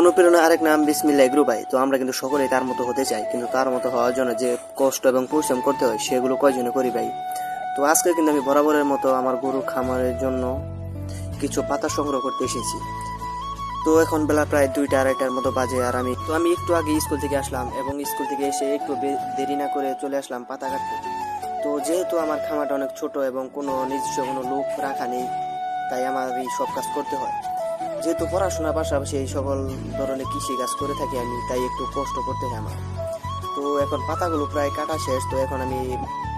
অনুপ্রেরণা আরেক নাম বিসমিল্লা এগ্রু ভাই। তো আমরা কিন্তু সকলেই তার মতো হতে চাই, কিন্তু তার মতো হওয়ার জন্য যে কষ্ট এবং পরিশ্রম করতে হয়, সেগুলো কয়জনে করি ভাই? তো আজকে কিন্তু আমি বরাবরের মতো আমার গরু খামারের জন্য কিছু পাতা সংগ্রহ করতে এসেছি। তো এখন বেলা প্রায় দুইটা আড়াইটার মতো বাজে আর আমি তো আমি একটু আগে স্কুল থেকে আসলাম এবং স্কুল থেকে এসে একটু দেরি না করে চলে আসলাম পাতা কাটতে। তো যেহেতু আমার খামারটা অনেক ছোট এবং কোনো নিজস্ব কোনো লোক রাখা নেই, তাই আমার এই সব কাজ করতে হয়। যেহেতু পড়াশোনার পাশাপাশি এই সকল ধরনের কৃষি কাজ করে থাকি আমি, তাই একটু কষ্ট করতে হয় আমার। তো এখন পাতাগুলো প্রায় কাটা শেষ, তো এখন আমি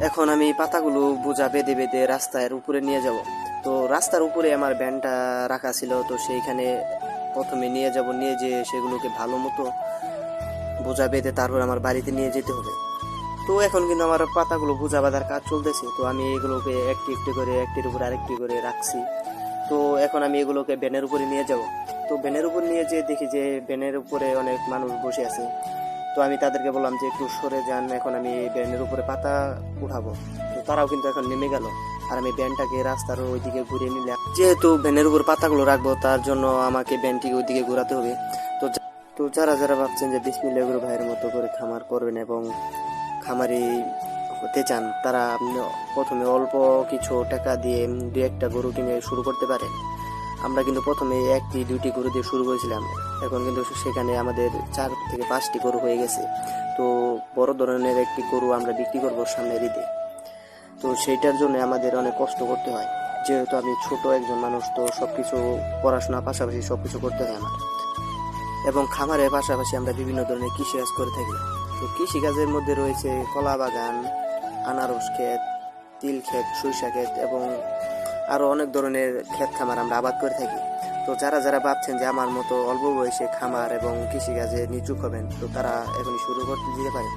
এখন আমি পাতাগুলো বোঝা বেঁধে বেঁধে রাস্তার উপরে নিয়ে যাব। তো রাস্তার উপরে আমার ব্যানটা রাখা ছিল, তো সেইখানে প্রথমে নিয়ে যাব, নিয়ে যে সেগুলোকে ভালো মতো বোঝা বেঁধে তারপর আমার বাড়িতে নিয়ে যেতে হবে। তো এখন কিন্তু আমার পাতাগুলো বোঝা বাঁধার কাজ চলতেছে, তো আমি এগুলোকে একটি একটি করে, একটির উপর আরেকটি করে রাখছি। তো এখন আমি এগুলোকে ব্যানের উপরে নিয়ে যাব। তো ব্যানের উপর নিয়ে যেয়ে দেখি যে ব্যানের উপরে অনেক মানুষ বসে আছে। তো আমি তাদেরকে বললাম যে একটু সরে যান, এখন আমি ব্যানের উপরে পাতা উঠাবো। তো তারাও কিন্তু এখন নেমে গেল। আর আমি ব্যানটাকে রাস্তার ওইদিকে ঘুরিয়ে নিলাম। যেহেতু ব্যানের উপর পাতাগুলো রাখব, তার জন্য আমাকে ব্যানটিকে ওইদিকে ঘোরাতে হবে। তো তো যারা যারা ভাবছেন যে বিসমিল্লা এগুলো ভাইয়ের মতো করে খামার করবেন এবং খামারি হতে চান, তারা প্রথমে অল্প কিছু টাকা দিয়ে দু একটা গরু কিনে শুরু করতে পারেন আমরা কিন্তু প্রথমে একটি, দুইটি গরু দিয়ে শুরু করেছিলাম। এখন কিন্তু সেখানে আমাদের চার থেকে পাঁচটি গরু হয়ে গেছে। তো বড় ধরনের একটি গরু আমরা বিক্রি করব সামনের ঈদে। তো সেইটার জন্য আমাদের অনেক কষ্ট করতে হয়। যেহেতু আমি ছোট একজন মানুষ, তো সবকিছু পড়াশোনার পাশাপাশি সবকিছু করতে হয় আমার। এবং খামারের পাশাপাশি আমরা বিভিন্ন ধরনের কৃষিকাজ করে থাকি। তো কৃষিকাজের মধ্যে রয়েছে কলা বাগান আনারস ক্ষেত, তিল ক্ষেত, সরিষা ক্ষেত এবং আরও অনেক ধরনের ক্ষেত খামার আমরা আবাদ করে থাকি। তো যারা যারা ভাবছেন যে আমার মতো অল্প বয়সে খামার এবং কৃষিকাজে নিচুক হবেন, তো তারা এখনই শুরু করতে দিতে পারে